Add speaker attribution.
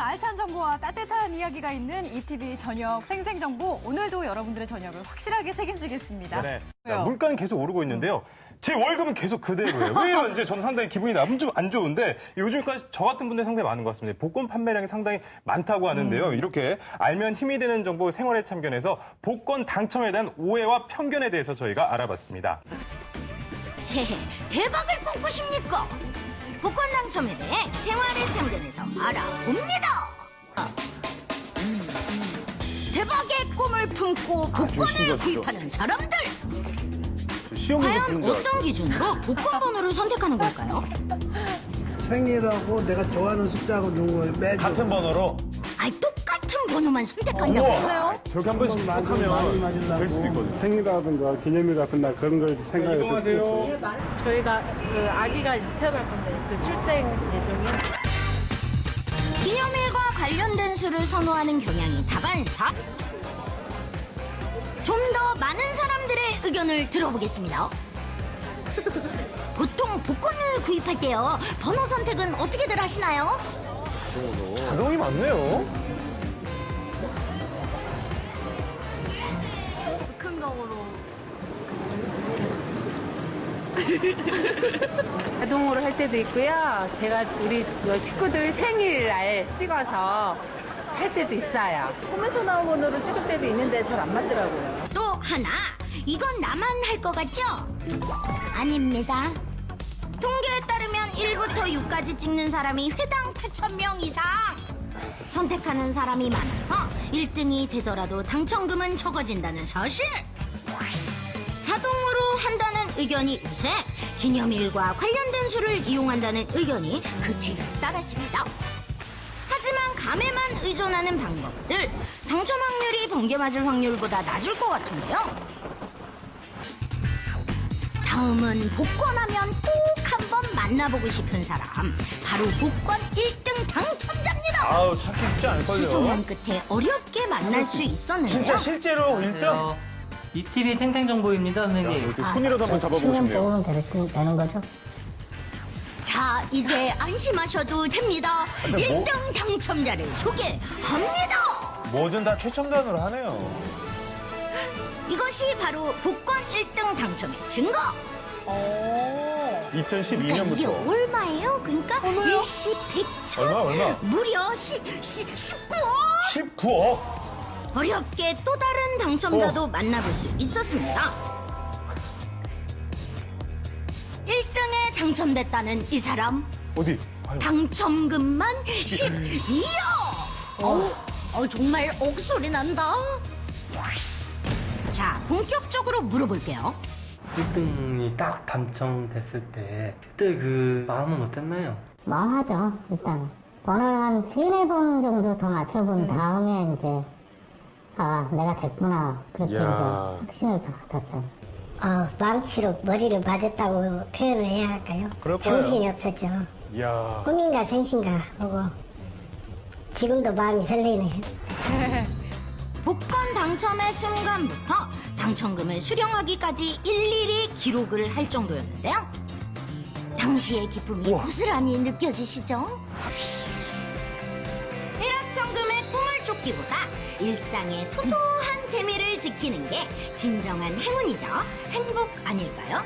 Speaker 1: 알찬 정보와 따뜻한 이야기가 있는 ETV 저녁 생생정보 오늘도 여러분들의 저녁을 확실하게 책임지겠습니다.
Speaker 2: 네.
Speaker 1: 왜요?
Speaker 2: 물가는 계속 오르고 있는데요. 제 월급은 계속 그대로예요. 왜 이런지 저는 상당히 기분이 나쁜 좀안 좋은데 요즘까지 저 같은 분들이 상당히 많은 것 같습니다. 복권 판매량이 상당히 많다고 하는데요.
Speaker 1: 음.
Speaker 2: 이렇게 알면 힘이 되는 정보 생활에 참견해서 복권 당첨에 대한 오해와 편견에 대해서 저희가 알아봤습니다.
Speaker 3: 새해 대박을 꿈꾸십니까? 복권 당첨에 대해 생활에 참견해서 알아봅니다. 음, 대박의 꿈을 품고 복권을
Speaker 2: 신기하시죠?
Speaker 3: 구입하는 사람들 과연 어떤 기준으로 복권 번호를 선택하는 걸까요?
Speaker 4: 생일하고 내가 좋아하는 숫자하고 거예요. 매주.
Speaker 2: 같은 번호로
Speaker 3: 아이 똑같은 번호만 선택한다고 요?
Speaker 2: 저렇게 한 번씩
Speaker 4: 많이
Speaker 2: 하면
Speaker 4: 맞으려고.
Speaker 2: 될 수도 있거든요.
Speaker 5: 생일이라든가 기념일 같은 날 그런 걸 생각해서 찍었어요.
Speaker 6: 저희가 그 아기가 태어날 건데 그 출생 예정이
Speaker 3: 기념일과 관련된 수를 선호하는 경향이 다반사. 좀 더 많은 사람들의 의견을 들어보겠습니다. 보통 복권을 구입할 때요, 번호 선택은 어떻게들 하시나요?
Speaker 2: 자동이 많네요.
Speaker 6: 자동으로 할 때도 있고요. 제가 우리 저 식구들 생일날 찍어서 살 때도 있어요. 홈에서 나온 번호로 찍을 때도 있는데 잘 안 맞더라고요.
Speaker 3: 또 하나, 이건 나만 할 것 같죠? 아닙니다. 통계에 따르면 1부터 6까지 찍는 사람이 회당 9,000명 이상. 선택하는 사람이 많아서 1등이 되더라도 당첨금은 적어진다는 사실. 자동으로 한다는 의견이 우세, 기념일과 관련된 수를 이용한다는 의견이 그 뒤를 따랐습니다. 하지만 감에만 의존하는 방법들 당첨 확률이 번개 맞을 확률보다 낮을 것 같은데요. 다음은 복권하면 꼭 한번 만나보고 싶은 사람 바로 복권 1등 당첨자입니다.
Speaker 2: 아우 찾기 쉽지 않을걸요.
Speaker 3: 수소문 끝에 어렵게 만날 수 있었는데요.
Speaker 2: 진짜 실제로 1등?
Speaker 7: 어, ETV 탱탱 정보입니다, 선생님.
Speaker 2: 어떻게 손이라도 한번 잡아보고
Speaker 8: 10년
Speaker 2: 싶네요.
Speaker 8: 뽑으면 될- 되는 거죠?
Speaker 3: 자 이제 안심하셔도 됩니다.
Speaker 2: 근데 뭐-
Speaker 3: 1등 당첨자를 소개합니다.
Speaker 2: 뭐든 다 최첨단으로 하네요.
Speaker 3: 이것이 바로 복권 1등 당첨의 증거. 그러니까 이게
Speaker 2: 2012년부터.
Speaker 3: 얼마예요? 그러니까 일시 백천
Speaker 2: 얼마, 얼마?
Speaker 3: 무려 시, 시, 19억
Speaker 2: 19억?
Speaker 3: 어렵게 또 다른 당첨자도
Speaker 2: 어.
Speaker 3: 만나볼 수 있었습니다 1등에 당첨됐다는 이 사람
Speaker 2: 어디? 과연?
Speaker 3: 당첨금만 12억 어우, 어, 정말 억소리 난다 자 본격적으로 물어볼게요
Speaker 7: 1등이 딱 당첨됐을 때 그때 그 마음은 어땠나요?
Speaker 8: 망하죠, 일단. 번호를 한 세네 번 정도 더 맞춰본 다음에 이제, 아, 내가 됐구나. 그렇게 이제. 확신을 받았죠.
Speaker 9: 어, 망치로 머리를 맞았다고 표현을 해야 할까요?
Speaker 2: 그럴 거예요.
Speaker 9: 정신이 없었죠.
Speaker 2: 이야.
Speaker 9: 꿈인가 생신가 하고 지금도 마음이 설레네요.
Speaker 3: 복권 당첨의 순간부터 당첨금을 수령하기까지 일일이 기록을 할 정도였는데요. 당시의 기쁨이 고스란히 느껴지시죠? 쫓기보다 일상의 소소한 재미를 지키는 게 진정한 행운이죠. 행복 아닐까요?